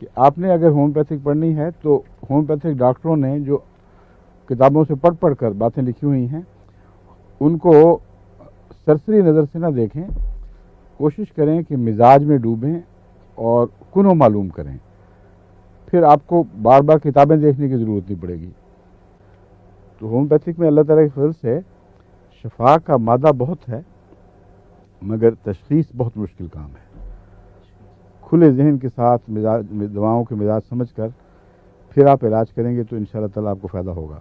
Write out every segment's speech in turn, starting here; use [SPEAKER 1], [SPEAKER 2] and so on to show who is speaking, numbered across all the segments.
[SPEAKER 1] कि आपने अगर होम्योपैथिक पढ़नी है तो होम्योपैथिक डॉक्टरों ने जो किताबों से पढ़ पढ़ कर बातें लिखी हुई हैं, उनको सरसरी नज़र से ना देखें। कोशिश करें कि मिजाज में डूबें और कुनो मालूम करें। फिर आपको बार बार किताबें देखने की ज़रूरत नहीं पड़ेगी। तो होम्योपैथिक में अल्लाह ताला की फजल से शफा का मादा बहुत है, मगर तशखीस बहुत मुश्किल काम है। खुले जहन के साथ मिजाज दवाओं के मिजाज समझ कर फिर आप इलाज करेंगे तो इन ताला आपको फ़ायदा होगा।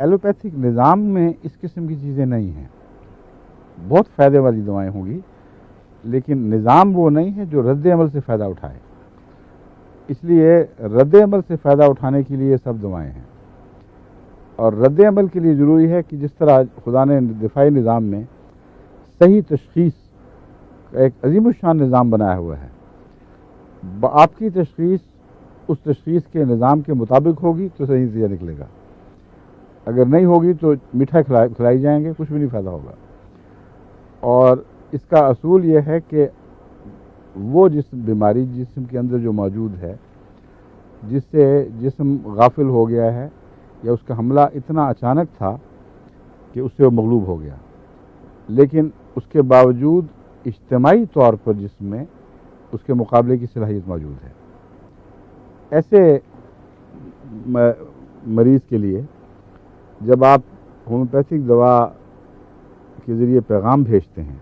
[SPEAKER 1] एलोपैथिक निज़ाम में इस किस्म की चीज़ें नहीं हैं। बहुत फ़ायदे वाली दवाएँ होंगी, लेकिन निज़ाम वो नहीं है जो रद्द अमल से फ़ायदा उठाए। इसलिए रद्द अमल से फ़ायदा उठाने के लिए सब दवाएँ हैं। और रद्द अमल के लिए ज़रूरी है कि जिस तरह खुदा ने दिफाई निज़ाम में सही तशखीस, एक अजीम शान निज़ाम बनाया हुआ है आपकी तशखीस उस तशखीस के निज़ाम के मुताबिक होगी तो सही नतीजा निकलेगा। अगर नहीं होगी तो मीठा खिलाई खिलाई जाएँगे, कुछ भी नहीं फ़ायदा होगा। और इसका असूल यह है कि वो जिस बीमारी जिसम के अंदर जो मौजूद है, जिससे जिसम गाफिल हो गया है या उसका हमला इतना अचानक था कि उससे वो मगलूब हो गया। लेकिन उसके बावजूद इज्तमाही तौर पर जिसमें उसके मुकाबले की सलाहियत मौजूद है। ऐसे मरीज़ के लिए जब आप होम्योपैथिक दवा के ज़रिए पैगाम भेजते हैं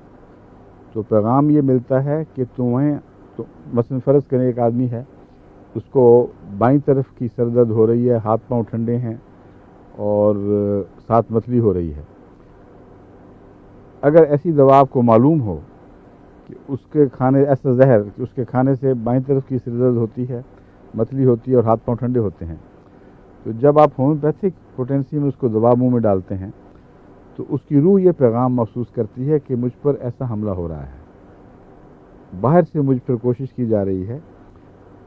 [SPEAKER 1] तो पैगाम ये मिलता है कि तुम्हें तो मसन फ़र्ज़ करें एक आदमी है, उसको बाई तरफ़ की सरदर्द हो रही है, हाथ पाँव ठंडे हैं और साथ मतली हो रही है। अगर ऐसी दवा आपको मालूम हो कि उसके खाने ऐसा जहर कि उसके खाने से बाई तरफ़ की सरदर्द होती है मतली होती है और हाथ पाँव ठंडे होते हैं। तो जब आप होम्योपैथिक पोटेंसी में उसको दवा मुँह में डालते हैं तो उसकी रूह ये पैगाम महसूस करती है कि मुझ पर ऐसा हमला हो रहा है। बाहर से मुझ पर कोशिश की जा रही है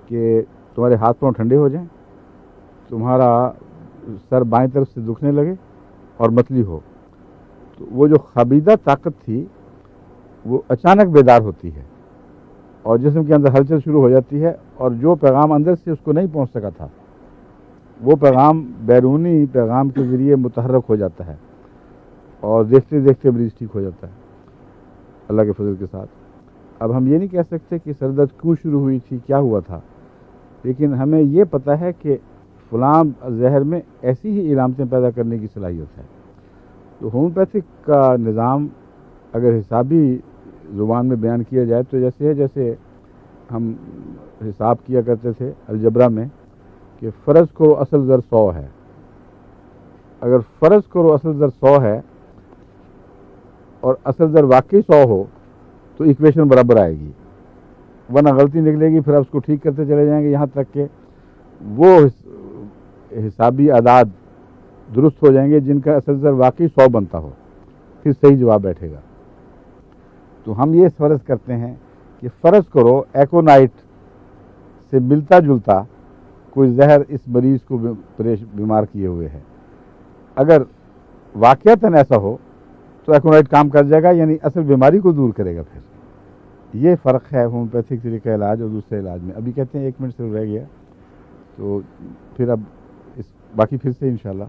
[SPEAKER 1] कि तुम्हारे हाथ पाँव ठंडे हो जाएँ, तुम्हारा सर बाएँ तरफ़ से दुखने लगे और मतली हो। तो वो जो खबीदा ताकत थी वो अचानक बेदार होती है और जिसम के अंदर हलचल शुरू हो जाती है और जो पैगाम अंदर से उसको नहीं पहुँच सका था, वो पैगाम बैरूनी पैगाम के ज़रिए मुतहरक हो जाता है और देखते देखते मरीज़ ठीक हो जाता है, अल्लाह के फजल के साथ। अब हम ये नहीं कह सकते कि सरदर्द क्यों शुरू हुई थी, क्या हुआ था, लेकिन हमें ये पता है कि फ़लाम जहर में ऐसी ही इलामतें पैदा करने की सलाहियत है। तो होम्योपैथिक का निज़ाम अगर हिसाबी ज़ुबान में बयान किया जाए तो जैसे है, जैसे हम हिसाब किया करते थे अलजबरा में कि फ़र्ज़ करो असल ज़र सौ है। अगर फ़र्ज़ करो असल ज़र सौ है और असल ज़र वाकई सौ हो तो इक्वेशन बराबर आएगी। वरना गलती निकलेगी, फिर आप उसको ठीक करते चले जाएँगे यहाँ तक कि। वो हिसाबी आदाद दुरुस्त हो जाएँगे जिनका असल ज़र वाकई सौ बनता हो। फिर सही जवाब बैठेगा। तो हम ये फ़र्ज़ करते हैं कि फ़र्ज़ करो, एकोनाइट से मिलता जुलता कोई जहर इस मरीज़ को बीमार किए हुए है। अगर वाक़ता ऐसा हो तो एकोनाइट काम कर जाएगा, यानी असल बीमारी को दूर करेगा फिर। ये फ़र्क है होम्योपैथिक तरीका इलाज और दूसरे इलाज में। अभी कहते हैं एक मिनट से रह गया तो फिर अब इस, बाकी फिर से इंशाल्लाह।